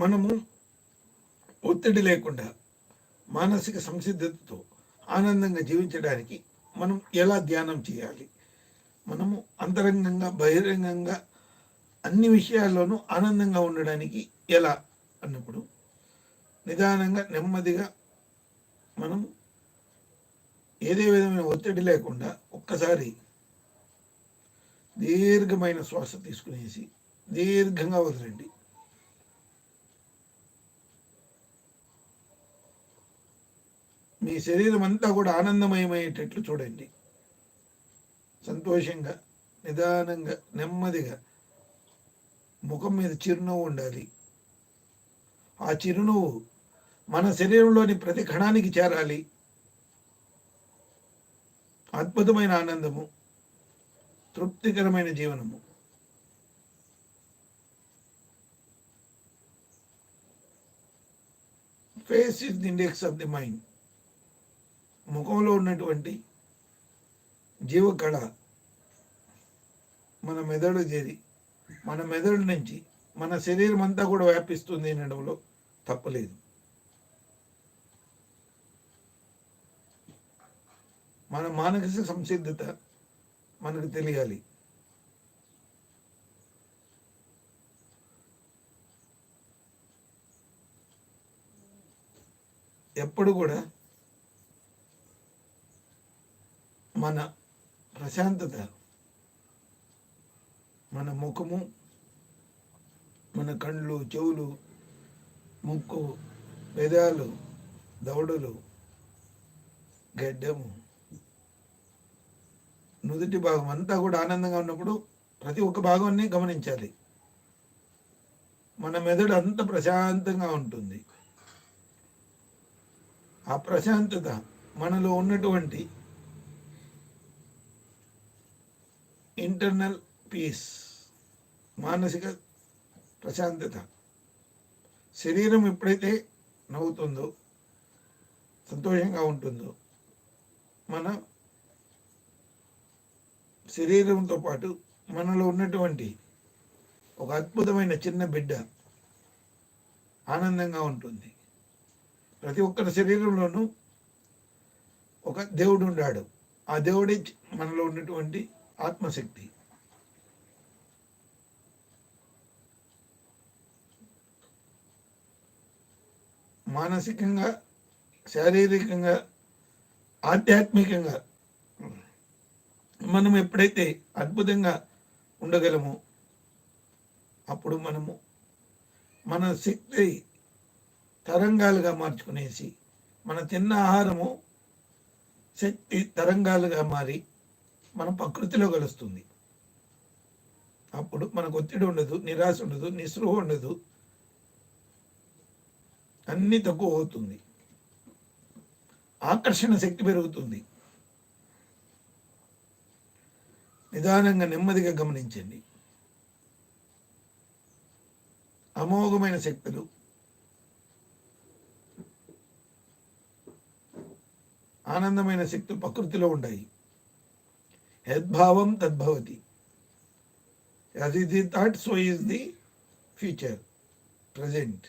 మనము ఒత్తిడి లేకుండా మానసిక సంసిద్ధతతో ఆనందంగా జీవించడానికి మనం ఎలా ధ్యానం చేయాలి? మనము అంతరంగంగా బహిరంగంగా అన్ని విషయాల్లోనూ ఆనందంగా ఉండడానికి ఎలా అన్నప్పుడు నిదానంగా నెమ్మదిగా మనం ఏదే విధమైన ఒత్తిడి లేకుండా ఒక్కసారి దీర్ఘమైన శ్వాస తీసుకునేసి దీర్ఘంగా వదలండి. మీ శరీరం అంతా కూడా ఆనందమయమయ్యేటట్లు చూడండి. సంతోషంగా నిదానంగా నెమ్మదిగా ముఖం మీద చిరునవ్వు ఉండాలి. ఆ చిరునవ్వు మన శరీరంలోని ప్రతి కణానికి చేరాలి. అద్భుతమైన ఆనందము తృప్తికరమైన జీవనము. Face is the index of the mind ముఖంలో ఉన్నటువంటి జీవకళ మన మెదడు చేరి మన మెదడు నుంచి మన శరీరం అంతా కూడా వ్యాపిస్తుంది అనడంలో తప్పలేదు. మన మానసిక సంసిద్ధత మనకు తెలియాలి. ఎప్పుడు కూడా మన ప్రశాంతత మన ముఖము మన కళ్ళు చెవులు ముక్కు పెదాలు దవడలు గడ్డము. నుదుటి భాగం అంతా కూడా ఆనందంగా ఉన్నప్పుడు ప్రతి ఒక్క భాగాన్ని గమనించాలి. మన మెదడు అంత ప్రశాంతంగా ఉంటుంది. ఆ ప్రశాంతత మనలో ఉన్నటువంటి ఇంటర్నల్ పీస్ మానసిక ప్రశాంతత. శరీరం ఎప్పుడైతే నవ్వుతుందో సంతోషంగా ఉంటుందో మన శరీరంతో పాటు మనలో ఉన్నటువంటి ఒక అద్భుతమైన చిన్న బిడ్డ ఆనందంగా ఉంటుంది. ప్రతి ఒక్కరి శరీరంలోనూ ఒక దేవుడు ఉన్నాడు ఆ దేవుడే మనలో ఉన్నటువంటి ఆత్మశక్తి. మానసికంగా శారీరకంగా ఆధ్యాత్మికంగా మనం ఎప్పుడైతే అద్భుతంగా ఉండగలమో అప్పుడు మనము మన శక్తి తరంగాలుగా మార్చుకునేసి మన తిన్న ఆహారము శక్తి తరంగాలుగా మారి మన ప్రకృతిలో కలుస్తుంది. అప్పుడు మనకు ఒత్తిడి ఉండదు నిరాశ ఉండదు నిస్పృహ ఉండదు. అన్నీ తక్కువ అవుతుంది. ఆకర్షణ శక్తి పెరుగుతుంది. నిదానంగా నెమ్మదిగా గమనించండి. అమోఘమైన శక్తులు. ఆనందమైన శక్తులు ప్రకృతిలో ఉంటాయి. యద్భావం తద్భవతి as is the thought so is the future present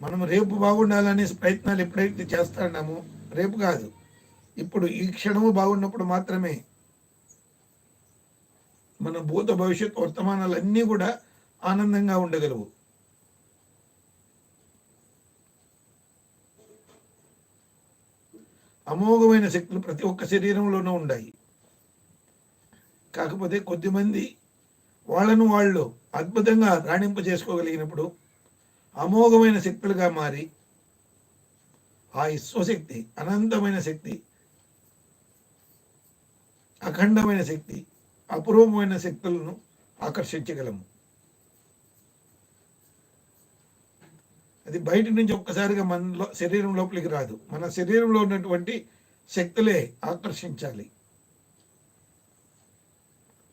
మనం రేపు బాగుండాలనే ప్రయత్నాలు ఎప్పుడైతే చేస్తున్నామో రేపు కాదు. ఇప్పుడు ఈ క్షణము బాగున్నప్పుడు మాత్రమే మన భూత భవిష్యత్ వర్తమానాలు అన్నీ కూడా ఆనందంగా ఉండగలవు. అమోఘమైన శక్తులు ప్రతి ఒక్క శరీరంలోనూ ఉన్నాయి కాకపోతే కొద్దిమంది వాళ్ళను వాళ్ళు అద్భుతంగా రాణింప చేసుకోగలిగినప్పుడు అమోఘమైన శక్తులుగా మారి ఆ విశ్వశక్తి అనంతమైన శక్తి అఖండమైన శక్తి అపూర్వమైన శక్తులను ఆకర్షించగలము. అది బయట నుంచి ఒక్కసారిగా మన శరీరం లోపలికి రాదు. మన శరీరంలో ఉన్నటువంటి శక్తులే ఆకర్షించాలి.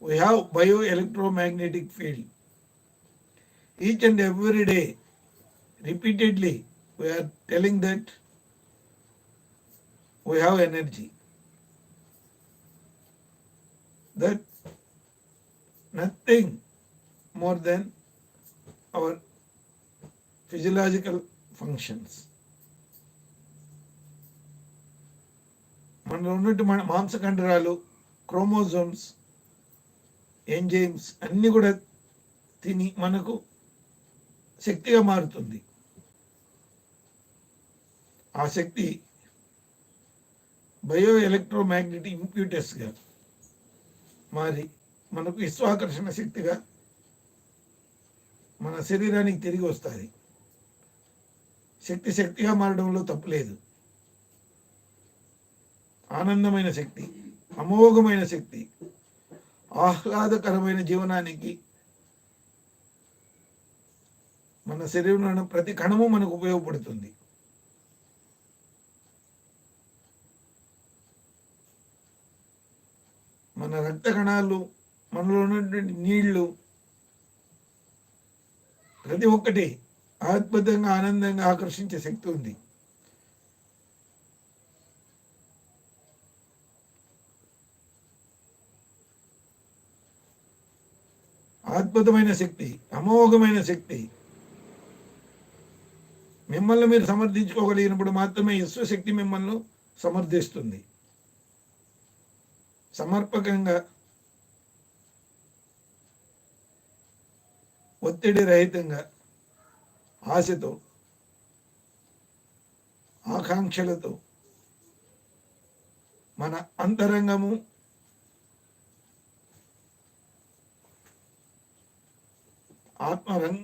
We have bio electromagnetic field each and every day repeatedly we are telling that we have energy that nothing more then our physiological functions మనలో ఉన్నట్టు మన మాంసకండరాలు క్రోమోజోమ్స్ ఎంజైమ్స్ అన్నీ కూడా తిని మనకు శక్తిగా మారుతుంది. ఆ శక్తి బయో ఎలక్ట్రోమాగ్నెటిక్ ఇంప్యూటెస్గా మారి మనకు విశ్వాకర్షణ శక్తిగా మన శరీరానికి తిరిగి వస్తుంది శక్తి శక్తిగా మారడంలో తప్పులేదు ఆనందమైన శక్తి అమోఘమైన శక్తి ఆహ్లాదకరమైన జీవనానికి మన శరీరంలో ప్రతి కణము మనకు ఉపయోగపడుతుంది. మన రక్త కణాలు మనలో ఉన్నటువంటి నీళ్ళు ప్రతి ఒక్కటి అద్భుతంగా ఆనందంగా ఆకర్షించే శక్తి ఉంది. అద్భుతమైన శక్తి అమోఘమైన శక్తి. మిమ్మల్ని మీరు సమర్థించుకోగలిగినప్పుడు మాత్రమే విశ్వశక్తి మిమ్మల్ని సమర్థిస్తుంది. సమర్పకంగా ఒత్తిడి రహితంగా ఆశతో ఆకాంక్షలతో మన అంతరంగము ఆత్మరంగ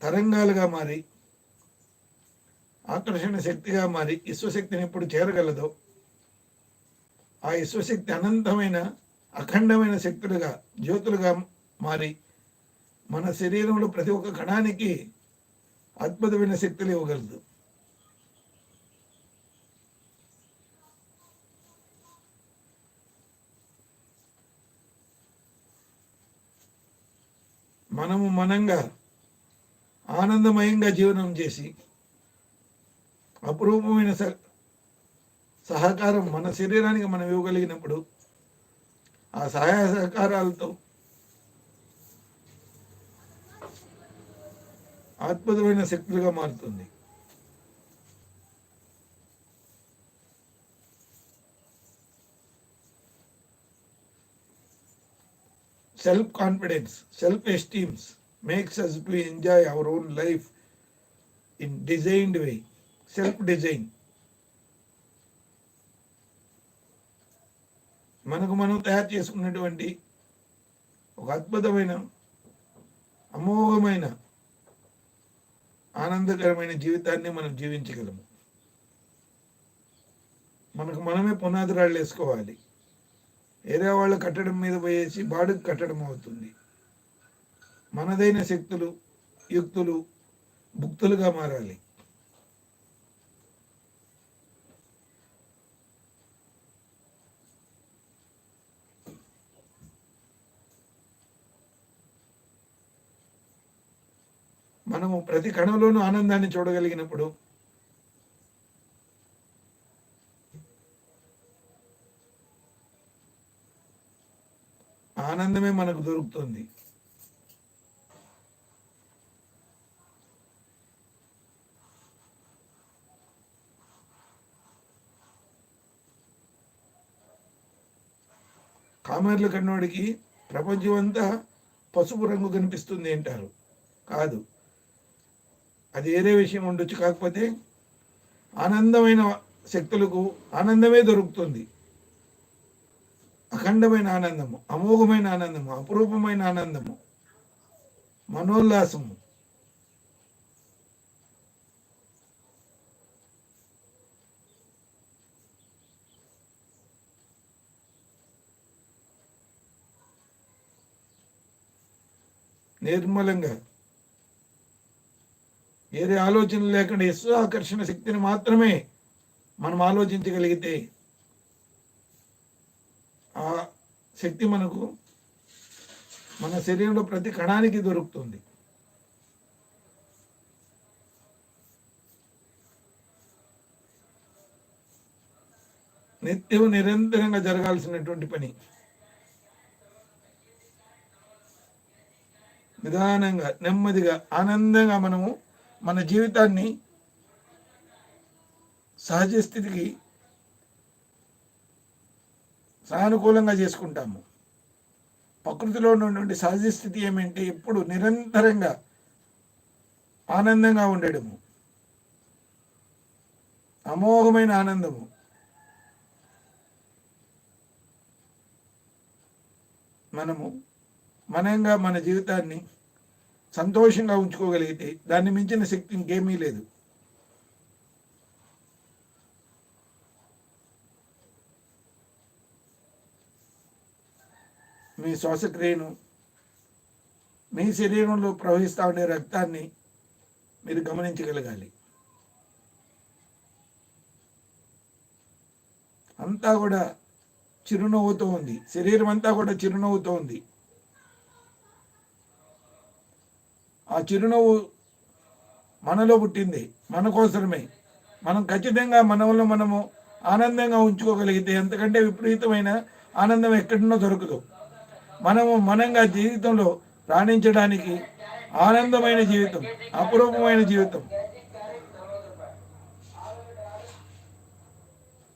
తరంగాలుగా మారి ఆకర్షణ శక్తిగా మారి విశ్వశక్తిని ఎప్పుడు చేరగలదో ఆ విశ్వశక్తి అనంతమైన అఖండమైన శక్తులుగా జ్యోతులుగా మారి మన శరీరంలో ప్రతి ఒక్క కణానికి అద్భుతమైన శక్తులు ఇవ్వగలదు. మనము మనంగా ఆనందమయంగా జీవనం చేసి అపురూపమైన స సహకారం మన శరీరానికి మనం ఇవ్వగలిగినప్పుడు ఆ సహాయ సహకారాలతో అద్భుతమైన శక్తులుగా మారుతుంది. Self confidence self esteems makes us to enjoy our own life in designed way self design మనకు మనం తయారు చేసుకున్నటువంటి ఒక అద్భుతమైన అమోఘమైన ఆనందకరమైన జీవితాన్ని మనం జీవించగలము. మనకు మనమే పునాదిరాళ్ళు వేసుకోవాలి. వేరే వాళ్ళు కట్టడం మీద పోయేసి బాడుకు కట్టడం అవుతుంది. మనదైన శక్తులు యుక్తులు భుక్తులుగా మారాలి. మనము ప్రతి కణంలోనూ ఆనందాన్ని చూడగలిగినప్పుడు ఆనందమే మనకు దొరుకుతుంది. కామర్లు కన్నోడికి ప్రపంచం అంతా పసుపు రంగు కనిపిస్తుంది అంటారు. కాదు. అది వేరే విషయం ఉండొచ్చు. కాకపోతే ఆనందమైన శక్తులకు ఆనందమే దొరుకుతుంది. అఖండమైన ఆనందము అమోఘమైన ఆనందము అపురూపమైన ఆనందము మనోల్లాసము. నిర్మలంగా వేరే ఆలోచన లేకుండా యశ్వ ఆకర్షణ శక్తిని మాత్రమే మనం ఆలోచించగలిగితే ఆ శక్తి మనకు మన శరీరంలో ప్రతి కణానికి దొరుకుతుంది. నిత్యం నిరంతరంగా జరగాల్సినటువంటి పని. నిదానంగా నెమ్మదిగా ఆనందంగా మనము మన జీవితాన్ని సహజ స్థితికి సానుకూలంగా చేసుకుంటాము. ప్రకృతిలో ఉన్నటువంటి సహజ స్థితి ఏమంటే? ఎప్పుడు నిరంతరంగా ఆనందంగా ఉండడము. అమోఘమైన ఆనందము. మనము మనంగా మన జీవితాన్ని సంతోషంగా ఉంచుకోగలిగితే దాన్ని మించిన శక్తి ఇంకేమీ లేదు. మీ శ్వాసక్రియను మీ శరీరంలో ప్రవహిస్తూ ఉండే రక్తాన్ని మీరు గమనించగలగాలి. అంతా కూడా చిరునవ్వుతో ఉంది. శరీరం అంతా కూడా చిరునవ్వుతో ఉంది. ఆ చిరునవ్వు మనలో పుట్టింది. మన కోసమే. మనం ఖచ్చితంగా మనలో మనము ఆనందంగా ఉంచుకోగలిగితే ఎంతకంటే విపరీతమైన ఆనందం ఎక్కడున్నో దొరకదు. మనము మనంగా జీవితంలో రాణించడానికి ఆనందమైన జీవితం అపురూపమైన జీవితం.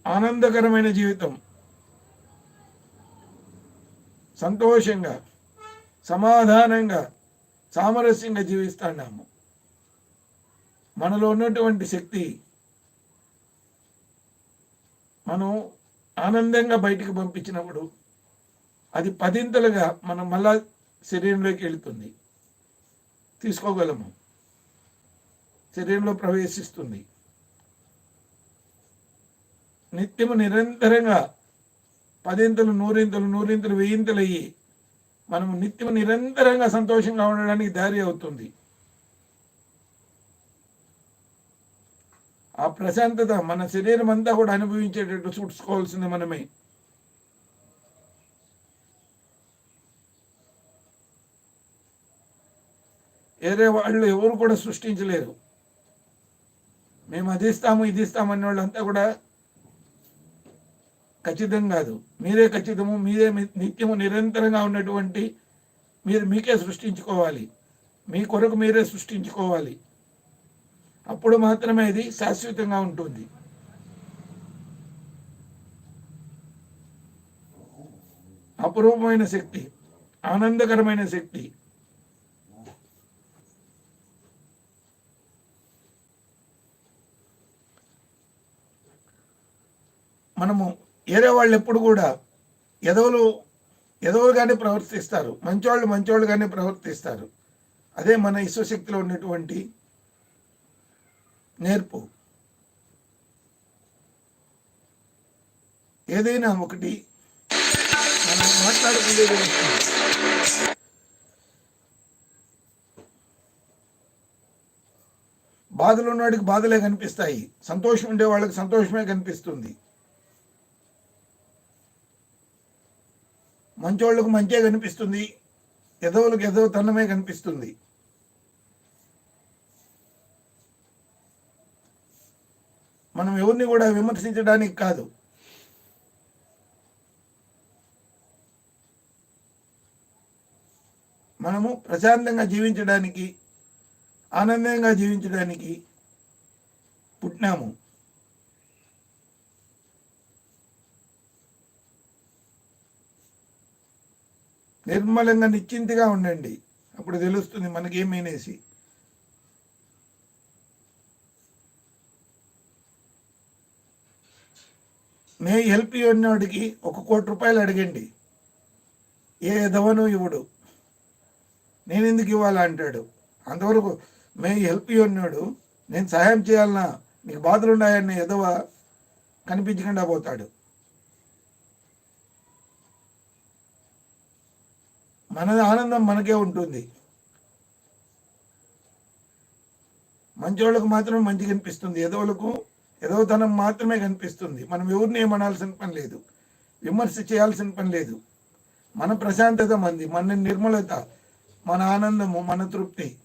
ఆనందకరమైన జీవితం. సంతోషంగా సమాధానంగా సామరస్యంగా జీవిస్తున్నాము. మనలో ఉన్నటువంటి శక్తి మనం ఆనందంగా బయటికి పంపించినప్పుడు అది పదింతలుగా మనం మళ్ళా శరీరంలోకి వెళుతుంది. తీసుకోగలము. శరీరంలో ప్రవేశిస్తుంది. నిత్యము నిరంతరంగా పదింతలు నూరింతలు నూరింతలు వెయ్యింతలు అయ్యి మనము నిత్యం నిరంతరంగా సంతోషంగా ఉండడానికి దారి అవుతుంది ఆ ప్రశాంతత మన శరీరం అంతా కూడా అనుభవించేటట్టు చూసుకోవాల్సింది మనమే. వేరే వాళ్ళు ఎవరు కూడా సృష్టించలేరు. మేము అది ఇస్తాము ఇది ఇస్తాము అనే వాళ్ళంతా కూడా ఖచ్చితం కాదు. మీరే ఖచ్చితము మీరే నిత్యము నిరంతరంగా ఉన్నటువంటి మీరు మీకే సృష్టించుకోవాలి. మీ కొరకు మీరే సృష్టించుకోవాలి. అప్పుడు మాత్రమే ఇది శాశ్వతంగా ఉంటుంది. అపురూపమైన శక్తి ఆనందకరమైన శక్తి. మనము వేరే వాళ్ళు ఎప్పుడు కూడా ఎదవలు ఎదవలుగానే ప్రవర్తిస్తారు. మంచోళ్ళు మంచోళ్ళుగానే ప్రవర్తిస్తారు. అదే మన విశ్వశక్తిలో ఉన్నటువంటి నేర్పు. ఏదైనా ఒకటి మనం మాట్లాడుకునేది బాధలు ఉన్నవాడికి బాధలే కనిపిస్తాయి. సంతోషం ఉండే వాళ్ళకి సంతోషమే కనిపిస్తుంది. మంచోళ్ళకు మంచే కనిపిస్తుంది. ఎదవులకు ఎదవ తన్నమే కనిపిస్తుంది. మనం ఎవరిని కూడా విమర్శించడానికి కాదు. మనము ప్రశాంతంగా జీవించడానికి ఆనందంగా జీవించడానికి పుట్టినాము. నిర్మలంగా నిశ్చింతగా ఉండండి. అప్పుడు తెలుస్తుంది మనకేమనేసి మే హెల్ప్ యూ అన్నవాడికి ఒక కోటి రూపాయలు అడగండి. ఏ ఎదవను ఇవ్వడు. నేను ఎందుకు ఇవ్వాలా అంటాడు. అంతవరకు మే హెల్ప్ యూ అన్నాడు నేను సహాయం చేయాలన్నా నీకు బాధలు ఉన్నాయని ఎదవ కనిపించకుండా పోతాడు. మన ఆనందం మనకే ఉంటుంది. మంచోళ్ళకు మాత్రమే మంచి కనిపిస్తుంది. ఎదవలకు ఎదవతనం మాత్రమే కనిపిస్తుంది. మనం ఎవరిని ఏమనాల్సిన పని లేదు. విమర్శ చేయాల్సిన పని లేదు. మన ప్రశాంతత మంది మన నిర్మలత మన ఆనందము మన తృప్తి.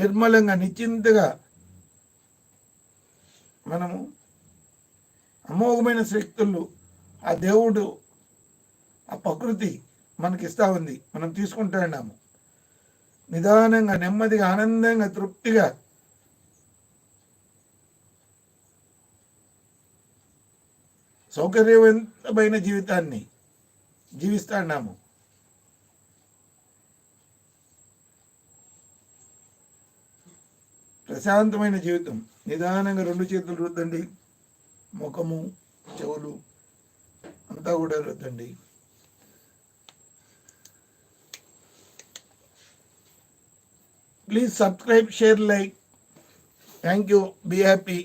నిర్మలంగా నిశ్చింతగా మనము అమోఘమైన శక్తులు ఆ దేవుడు ఆ ప్రకృతి మనకి ఇస్తా ఉంది. మనం తీసుకుంటున్నాము నిదానంగా నెమ్మదిగా ఆనందంగా తృప్తిగా సౌకర్యవంతమైన జీవితాన్ని జీవిస్తాన్నాము ప్రశాంతమైన జీవితం. నిదానంగా రెండు చేతులు రుద్దండి. ముఖము చెవులు అంతా కూడా రుద్దండి. Please subscribe share like thank you be happy